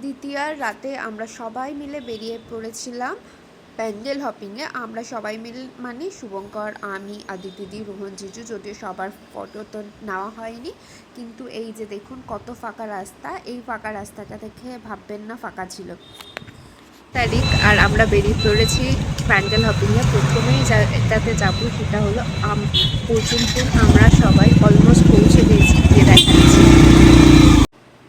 দ্বিতীয়ার রাতে আমরা সবাই মিলে বেরিয়ে পড়েছিলাম প্যান্ডেল হপিংয়ে। আমরা সবাই মিল মানে শুভঙ্কর, আমি আদি দিদি রোহন, জিজু যদিও সবার ফটো তো নেওয়া হয়নি। কিন্তু এই যে দেখুন কত ফাঁকা রাস্তা, এই ফাঁকা রাস্তাটা দেখে ভাববেন না, ফাঁকা ছিল। তারিখ, আর আমরা বেরিয়ে পড়েছি প্যান্ডেল হপিংয়ে। প্রথমেই যা- এটাতে যাব সেটা হলো আম পর্যন্তপুর আমরা সবাই অলমোস্ট পৌঁছে গেছি।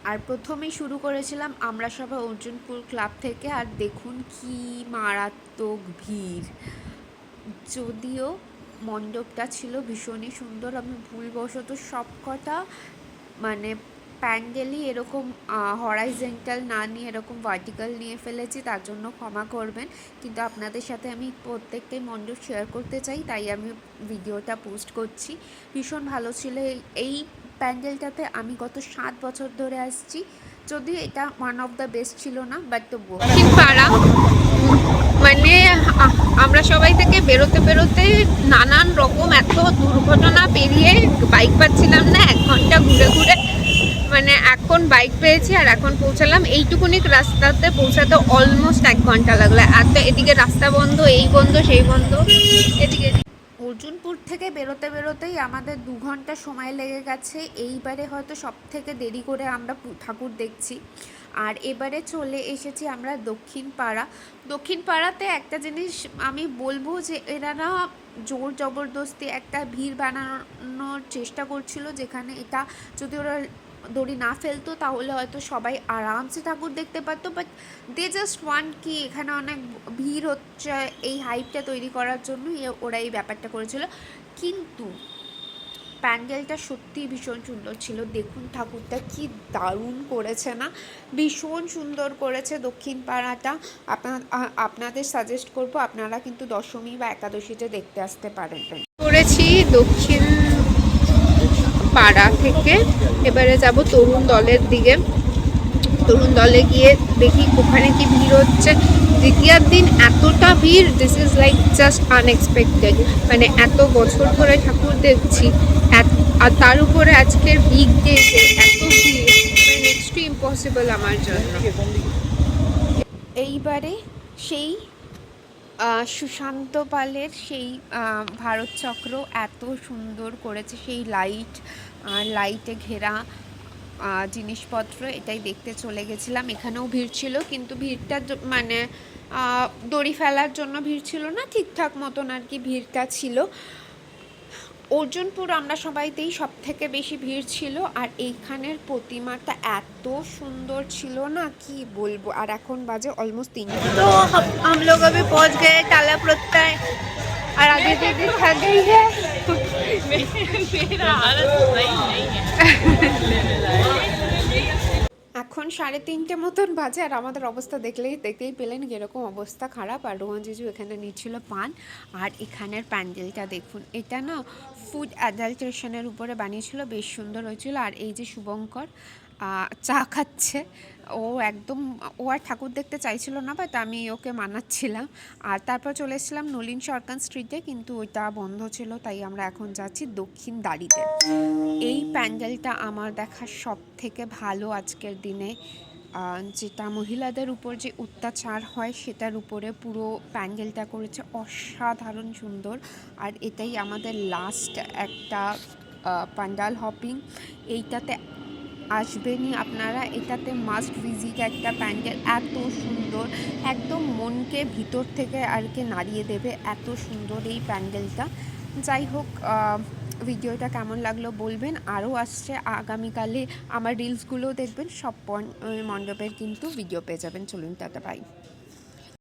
আর প্রথমেই শুরু করেছিলাম আমরা সবাই অর্জুনপুর ক্লাব থেকে, আর দেখুন কি মারাত্মক ভিড়। যদিও মণ্ডপটা ছিল ভীষণই সুন্দর, আমি ভুলবশত সব কটা মানে প্যান্ডেলই এরকম হরাইজেন্টাল না নিয়ে এরকম ভার্টিক্যাল নিয়ে ফেলেছি, তার জন্য ক্ষমা করবেন। কিন্তু আপনাদের সাথে আমি প্রত্যেকটাই মণ্ডপ শেয়ার করতে চাই, তাই আমি ভিডিওটা পোস্ট করছি। ভীষণ ভালো ছিল এই- এই প্যান্ডেলটাতে আমি গত সাত বছর ধরে আসছি। যদিও এটা ওয়ান অফ দ্য বেস্ট ছিল না বাট তবুও পাড়া মানে আমরা সবাই থেকে বেরোতে বেরোতে নানান রকম এত দুর্ঘটনা পেরিয়ে বাইক পাচ্ছিলাম না, এক ঘণ্টা ঘুরে ঘুরে। মানে এখন বাইক পেয়েছি আর এখন পৌঁছালাম। এইটুকুনি রাস্তাতে পৌঁছাতে অলমোস্ট এক ঘণ্টা লাগল। এত এদিকে রাস্তা বন্ধ, এই বন্ধ, সেই বন্ধ। এদিকে অর্জুনপুর থেকে বেরোতে বেরোতেই আমাদের দু ঘণ্টা সময় লেগে গেছে। এইবারে হয়তো সব থেকে দেরি করে আমরা ঠাকুর দেখছি। আর এবারে চলে এসেছি আমরা দক্ষিণ পাড়া দক্ষিণ পাড়াতে একটা জিনিস আমি বলব যে এরা না জোর জবরদস্তি একটা ভিড় বানানোর চেষ্টা করছিল, যেখানে এটা যদি ওরা দড়ি না ফেলতো, তাহলে হয়তো সবাই আরামসে ঠাকুর দেখতে পারতো বাট দে জাস্ট ওয়ান কি এখানে অনেক ভিড় হচ্ছে এই হাইপটা তৈরি করার জন্য ওরা এই ব্যাপারটা করেছিল। কিন্তু প্যান্ডেলটা সত্যি ভীষণ সুন্দর ছিল। দেখুন ঠাকুরটা কি দারুণ করেছে না? ভীষণ সুন্দর করেছে দক্ষিণ পাড়াটা। আপনার আপনাদের সাজেস্ট করব, আপনারা কিন্তু দশমী বা একাদশীতে দেখতে আসতে পারেন। করেছি দক্ষিণ পাড়া থেকে। এবারে যাব তরুণ দলের দিকে। তরুণ দলে গিয়ে দেখি ওখানে কি ভিড় হচ্ছে। দ্বিতীয়ার দিন এতটা ভিড় this is like just unexpected মানে এত বছর ধরে ঠাকুর দেখছি। আর তার উপরে আজকের বিগ ডে এত ভিড়। মানে নেক্সট টু ইম্পসিবল আমার জন্য। এইবারে সেই সুশান্ত পালের সেই ভারত চক্র এত সুন্দর করেছে। সেই লাইট লাইটে ঘেরা আহ, জিনিসপত্র এটাই দেখতে চলে গেছিলাম এখানেও ভিড় ছিল কিন্তু ভিড়টা জ- মানে আহ, দড়ি ফেলার জন্য ভিড় ছিল না ঠিকঠাক মতন আর কি ভিড়টা ছিল অর্জুনপুর আমরা সবাইতেই সব থেকে বেশি ভিড় ছিল আর এইখানের প্রতিমাটা এত সুন্দর ছিল না কি বলবো আর এখন বাজে অলমোস্ট তিন तो हम हम लोग अभी पहुंच गए टाला प्रत्यय और आगे दीदी थक गई है मेरा हालत सही नहीं है এখন সাড়ে তিনটে মতন বাজে আর আমাদের অবস্থা দেখলেই দেখতেই পেলেন যেরকম অবস্থা খারাপ আর রোহন জিজু এখানে নিচ্ছিল পান আর এখানের প্যান্ডেলটা দেখুন এটা না ফুড অ্যাডাল্ট্রেশনের উপরে বানিয়েছিল বেশ সুন্দর হয়েছিল আর এই যে শুভঙ্কর আহ, চা খাচ্ছে ও একদম, ও আর ঠাকুর দেখতে চাইছিল না, বাট আমি ওকে মানাচ্ছিলাম। আর তারপর চলে এসেছিলাম নলিন সরকার স্ট্রিটে কিন্তু ওইটা বন্ধ ছিল, তাই আমরা এখন যাচ্ছি দক্ষিণ দাড়িতে। এই প্যান্ডেলটা আমার দেখা সব থেকে ভালো আজকের দিনে। যেটা মহিলাদের উপর যে অত্যাচার হয়, সেটার উপরে পুরো প্যান্ডেলটা করেছে অসাধারণ সুন্দর। আর এটাই আমাদের লাস্ট একটা পান্ডাল হপিং এইটাতে আসবেনই। আপনারা এটাতে মাস্ট ভিজিট একটা প্যান্ডেল। এত সুন্দর, একদম মনকে ভিতর থেকে আর কি নাড়িয়ে দেবে এত সুন্দর এই প্যান্ডেলটা। যাই হোক ভিডিওটা কেমন লাগল বলবেন। আরও আসছে আগামীকালে। আমার রিলসগুলো দেখবেন, সব মণ্ডপের কিন্তু ভিডিও পেয়ে যাবেন। চলুন টাটা বাই